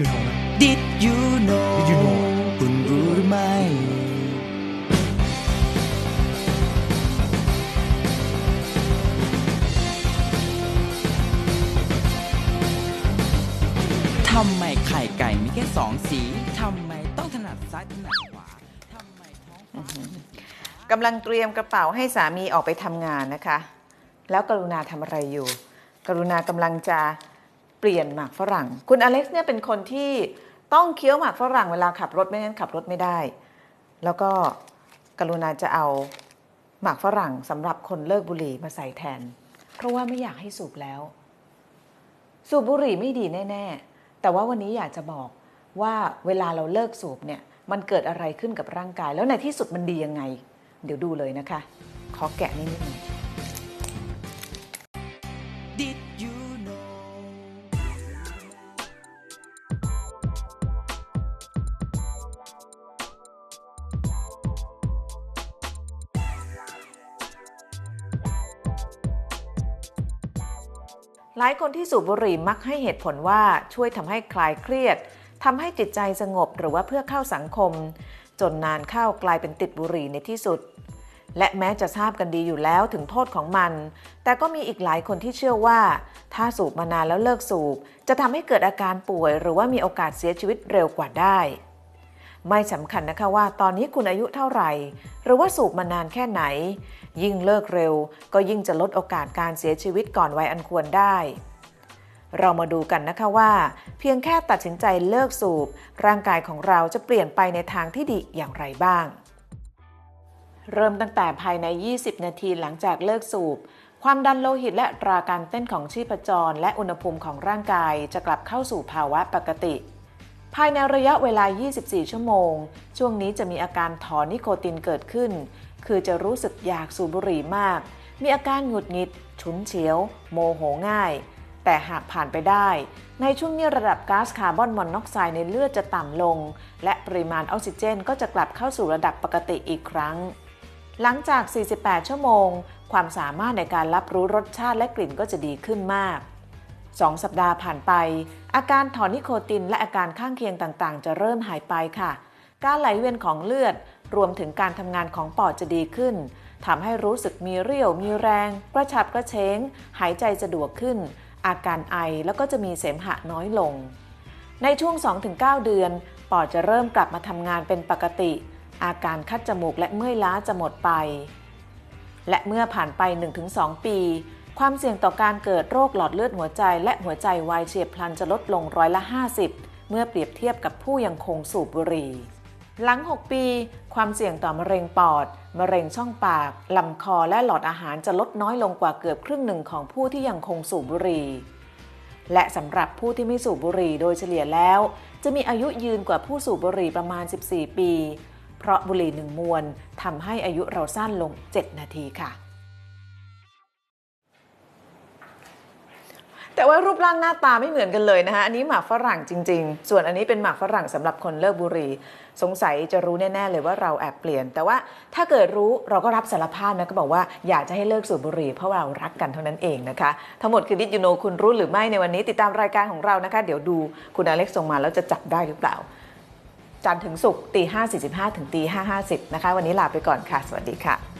you know นะ Did you know Did you know คุณรู้หรือไม่ ทำไมไข่ไก่มีแค่สองสี ทำไมต้องถนัดซ้ายถนัดขวา ทำไมท้องฟ้ากำลังเตรียมกระเป๋าให้สามีออกไปทำงานนะคะ แล้วกรุณาทำอะไรอยู่ กรุณากำลังจะ เปลี่ยนหมากฝรั่ง คุณอเล็กซ์เนี่ยเป็นคนที่ต้องเคี้ยวหมากฝรั่งเวลาขับรถไม่งั้นขับรถไม่ได้ แล้วก็กรุณาจะเอาหมากฝรั่งสำหรับคนเลิกบุหรี่มาใส่แทน เพราะว่าไม่อยากให้สูบแล้ว สูบบุหรี่ไม่ดีแน่ ๆ แต่ว่าวันนี้อยากจะบอกว่าเวลาเราเลิกสูบเนี่ยมันเกิดอะไรขึ้นกับร่างกาย แล้วในที่สุดมันดียังไง เดี๋ยวดูเลยนะคะ ขอแกะนิดนึง หลายคนที่สูบบุหรี่มักให้เหตุผลว่าช่วยทำให้คลายเครียดทำให้จิตใจสงบหรือว่าเพื่อเข้าสังคม จนนานเข้ากลายเป็นติดบุหรี่ในที่สุด และแม้จะทราบกันดีอยู่แล้วถึงโทษของมัน แต่ก็มีอีกหลายคนที่เชื่อว่า ถ้าสูบมานานแล้วเลิกสูบ จะทำให้เกิดอาการป่วย หรือว่ามีโอกาสเสียชีวิตเร็วกว่าได้ ไม่สำคัญนะคะว่าตอนนี้คุณอายุเท่าไหร่ หรือว่าสูบมานานแค่ไหน ยิ่งเลิกเร็ว ก็ยิ่งจะลดโอกาสการเสียชีวิตก่อนวัยอันควรได้ เรามาดูกันนะคะว่า เพียงแค่ตัดสินใจเลิกสูบ ร่างกายของเราจะเปลี่ยนไปในทางที่ดีอย่างไรบ้าง เริ่มตั้งแต่ภายใน 20 นาทีหลังจากเลิกสูบความดันโลหิตและตราการเต้นของชีพจร และอุณหภูมิของร่างกายจะกลับเข้าสู่ภาวะปกติ ภายในระยะเวลา 24 ชั่วโมง ช่วงนี้จะมีอาการถอนนิโคตินเกิดขึ้น คือจะรู้สึกอยากสูบบุหรี่มาก มีอาการหงุดหงิด ฉุนเฉียว โมโหง่าย แต่หากผ่านไปได้ ในช่วงนี้ระดับก๊าซคาร์บอนมอนอกไซด์ในเลือดจะต่ำลง และปริมาณออกซิเจนก็จะกลับเข้าสู่ระดับปกติอีกครั้ง หลังจาก 48 ชั่วโมง ความสามารถในการรับรู้รสชาติและกลิ่นก็จะดีขึ้นมาก 2 สัปดาห์ผ่านไป อาการถอนนิโคตินและอาการข้างเคียงต่างๆ จะเริ่มหายไปค่ะ การไหลเวียนของเลือด รวมถึงการทำงานของปอดจะดีขึ้นทำให้รู้สึกมีเรี่ยว มีแรง กระฉับกระเฉง หายใจสะดวกขึ้น อาการไอแล้วก็จะมีเสมหะน้อยลง ในช่วง 2-9 เดือน ปอดจะเริ่มกลับมาทำงานเป็นปกติ อาการคัดจมูกและเมื่อยล้าจะหมดไป และเมื่อผ่านไป 1-2 ปี ความเสี่ยงต่อการเกิดโรคหลอดเลือดหัวใจ และหัวใจวายเฉียบพลันจะลดลงร้อยละ 50 เมื่อเปรียบเทียบกับผู้ยังคงสูบบุหรี่ หลัง 6 ปี ความเสี่ยงต่อมะเร็งปอด มะเร็งช่องปาก ลำคอและหลอดอาหารจะลดน้อยลงกว่าเกือบครึ่งหนึ่งของผู้ที่ยังคงสูบบุหรี่ และสำหรับผู้ที่ไม่สูบบุหรี่โดยเฉลี่ยแล้ว จะมีอายุยืนกว่าผู้สูบบุหรี่ประมาณ 14 ปี เพราะบุหรี่หนึ่งมวนทำให้อายุเราสั้นลง 7 นาทีค่ะ แต่ว่ารูปร่างหน้าตาไม่เหมือนกันเลยนะคะอันนี้หมากฝรั่งจริง ๆ ส่วนอันนี้เป็นหมากฝรั่งสำหรับคนเลิกบุหรี่สงสัยจะรู้แน่ๆเลยว่าเราแอบเปลี่ยน แต่ว่าถ้าเกิดรู้เราก็รับสารภาพนะก็บอกว่าอยากจะให้เลิกสูบบุหรี่เพราะเรารักกันเท่านั้นเองนะคะ ทั้งหมดคือดิจิโนคุณรู้หรือไม่ในวันนี้ติดตามรายการของเรานะคะ เดี๋ยวดูคุณอเล็กซ์ส่งมาแล้วจะจับได้หรือเปล่า จันทร์ถึงศุกร์ตีห้าสี่สิบห้าถึงตีห้าห้าสิบนะคะ วันนี้ลาไปก่อนค่ะ สวัสดีค่ะ